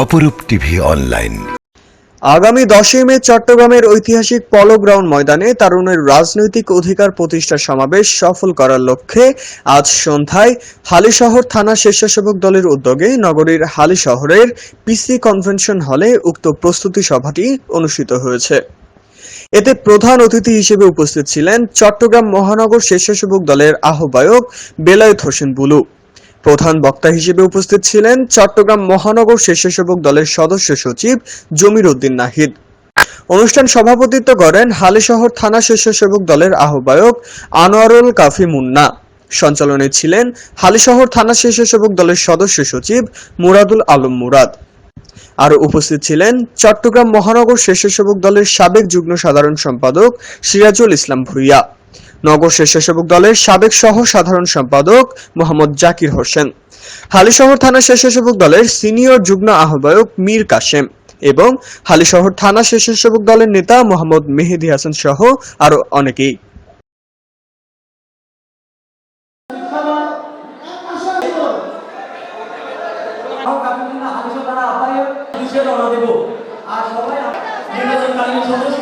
অপরূপ TV online. আগামী দশই মে চট্টগ্রামের ঐতিহাসিক পলো গ্রাউন্ড ময়দানে তারুণের রাজনৈতিক অধিকার প্রতিষ্ঠা সমাবেশ সফল করার লক্ষ্যে আজ সন্ধ্যায় হালিশহর থানা স্বেচ্ছাসেবক দলের উদ্যোগে নগরীর হালিশহরের পিসি কনভেনশন হলে উক্ত প্রস্তুতি সভাটি অনুষ্ঠিত হয়েছে। এতে প্রধান অতিথি হিসেবে উপস্থিত ছিলেন চট্টগ্রাম মহানগর স্বেচ্ছাসেবক দলের আহ্বায়ক বেলায়েত হোসেন বুলু। প্রধান বক্তা হিসেবে উপস্থিত ছিলেন চট্টগ্রাম মহানগর স্বেচ্ছাসেবক দলের সদস্য সচিব জমির উদ্দিন নাহিদ। অনুষ্ঠান সভাপতিত্ব করেন হালিশহর থানা স্বেচ্ছাসেবক দলের আহ্বায়ক আনোয়ারুল কাফি মুন্না। সঞ্চালনে ছিলেন হালিশহর থানা স্বেচ্ছাসেবক দলের সদস্য সচিব মুরাদুল আলম মুরাদ। আরও উপস্থিত ছিলেন চট্টগ্রাম মহানগর স্বেচ্ছাসেবক দলের সাবেক যুগ্ম সাধারণ সম্পাদক সিরাজুল ইসলাম ভুইয়া। নগর স্বেচ্ছাসেবক দলের সাবেক সহ সাধারণ সম্পাদক মোহাম্মদ জাকির হোসেন হালিশহর থানা স্বেচ্ছাসেবক দলের সিনিয়র যুগ্ম আহ্বায়ক মীর কাশেম এবং হালিশহর থানা স্বেচ্ছাসেবক দলের নেতা মোহাম্মদ মেহেদি হাসান সহ আরও অনেকেই। আর সবাই নির্বাচনকালীন সদস্য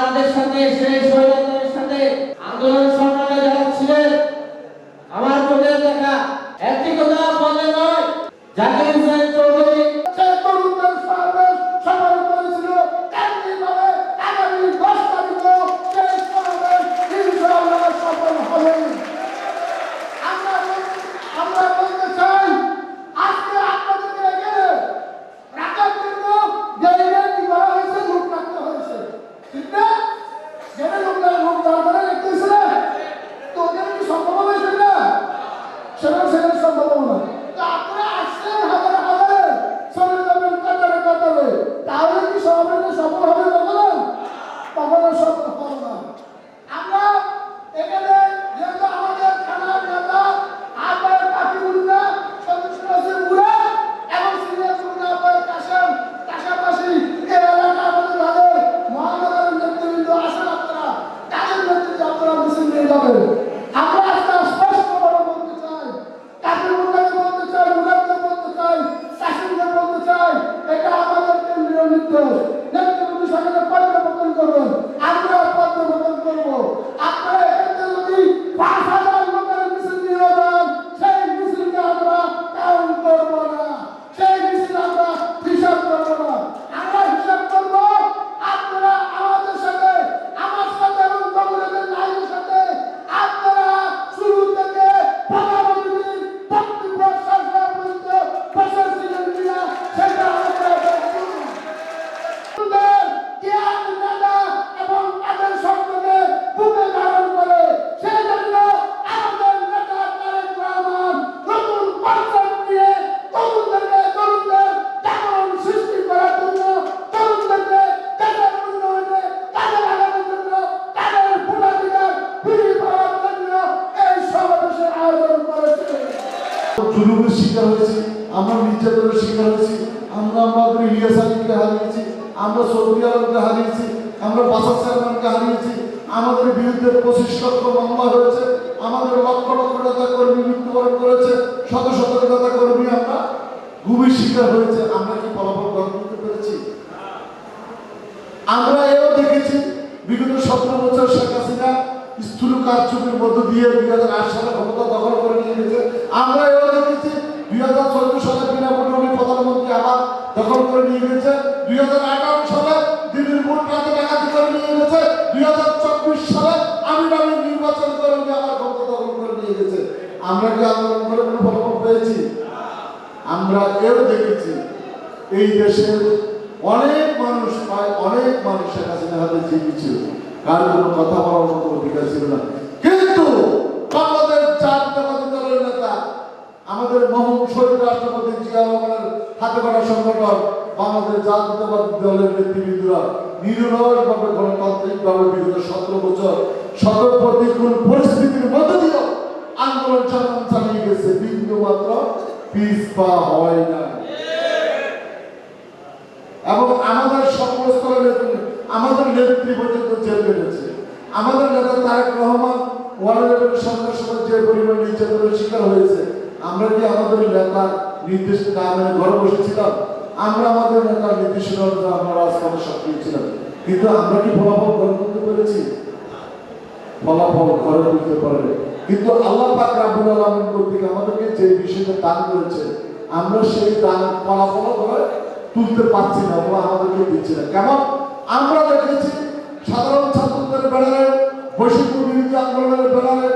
আমাদের সাথে সাথে আন্দোলন সংগ্রামে ছিলেন আমার চোখের দেখা একটি কথা বলে নয় জাকির হোসেন যাবে জুলুমের শিকার হয়েছি, আমরা নির্যাতনের শিকার হয়েছি, আমরা আমাদের ইলিয়াস আলীকে হারিয়েছি, আমরা সৌদি আরবকে হারিয়েছি, আমরা বাসার চেয়ারম্যানকে হারিয়েছি, আমাদের বিরুদ্ধে পঁচিশ লক্ষ মামলা হয়েছে, আমাদের লক্ষ লক্ষ নেতা কর্মী মৃত্যুবরণ করেছে, শত শত নেতা কর্মী আমরা গুমির শিকার হয়েছে, আমরা কি ফলাফল গ্রহণ করতে পেরেছি? আমরা এও দেখেছি, বিগত সতেরো বছর শেখ হাসিনা স্থূল কারচুপির মধ্য দিয়ে দুই হাজার আট সালে ক্ষমতা দখল করে নিয়ে গেছে। আমরা এও দেখেছি দুই হাজার চোদ্দ সালে বিনা ভোটে প্রধানমন্ত্রী আবার দখল করে নিয়ে গেছে। দুই হাজার আঠারো সালে দিল্লির ভোট রাতে ডাকাতি করে নিয়ে গেছে। দুই হাজার চব্বিশ সালে আমি নামে নির্বাচন করে উনি আবার ক্ষমতা দখল করে নিয়ে গেছে। আমরা কি আন্দোলন করে কোনো ফলাফল পেয়েছি? আমরা এও দেখেছি। এই দেশের অনেক মানুষ সময় অনেক মানুষ শেখ হাসিনার হাতে ছিল কার কোনো কথা বলার মতো অধিকার ছিল না। কিন্তু বাংলাদেশ জাতীয়তাবাদী দলের নেতা, আমাদের মহম্মদ শহীদ রাষ্ট্রপতি জিয়া হাতে করা সংগঠন বাংলাদেশ জাতীয়তাবাদী দলের নেতৃবৃন্দরা নিরলসভাবে গণতান্ত্রিকভাবে বিগত সতেরো বছর শত প্রতিকূল পরিস্থিতির মধ্য দিয়েও আন্দোলন সংগ্রাম চালিয়ে গেছে। বিন্দু মাত্র পিস পা হয় না এবং আমাদের সকল স্তরের নেতৃত্ব- আমাদের পর্যন্ত জেল কেটেছে আমাদের নেতা তারেক রহমান ইলেভেন সরকার সময় যে পরিমাণ নির্যাতনের শিকার হয়েছে, আমরা কি আমাদের নেতার নির্দেশ না ঘরে বসেছিলাম? আমরা আমাদের নেতার নির্দেশনা আমরা রাজপথে সক্রিয় ছিলাম। কিন্তু আমরা কি ফলাফল গ্রহণ করতে পেরেছি? ফলাফল ঘরে তুলতে পারে কিন্তু আল্লাহ পাক রাব্বুল আলামিন কর্তৃক আমাদেরকে যে বিষয়টা দান করেছে, আমরা সেই দান ফলাফল ঘরে তুলতে পারছি না আমাদেরকে দিচ্ছে না। কেমন? আমরা দেখেছি সাধারণ ছাত্রদের বেড়ালে বৈষম্য বিরোধী আন্দোলনের বেড়ালে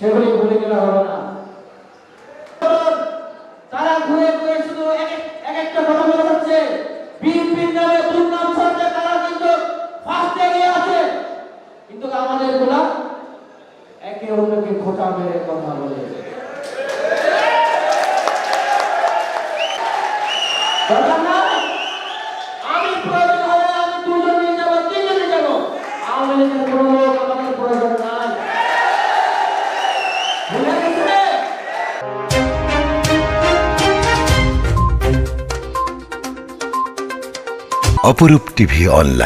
সেগুলি ভুলে গেলে হবে না। তারা ঘুরে ঘুরে শুধু এক এক- এক একটা কথা বলে যাচ্ছে। বিএনপির নামে দুর্নাম ছড়াচ্ছে তারা কিন্তু ফার্স্টে গিয়ে আছে। কিন্তু আমাদেরগুলা একে অন্যকে খোঁটা মেরে কথা বলে। দরকার নাই। আমি প্রয়োজন হলে আমি দুজন নিয়ে যাব তিনজন যাব। আওয়ামী লীগের অপরূপ টিভি অনলাইন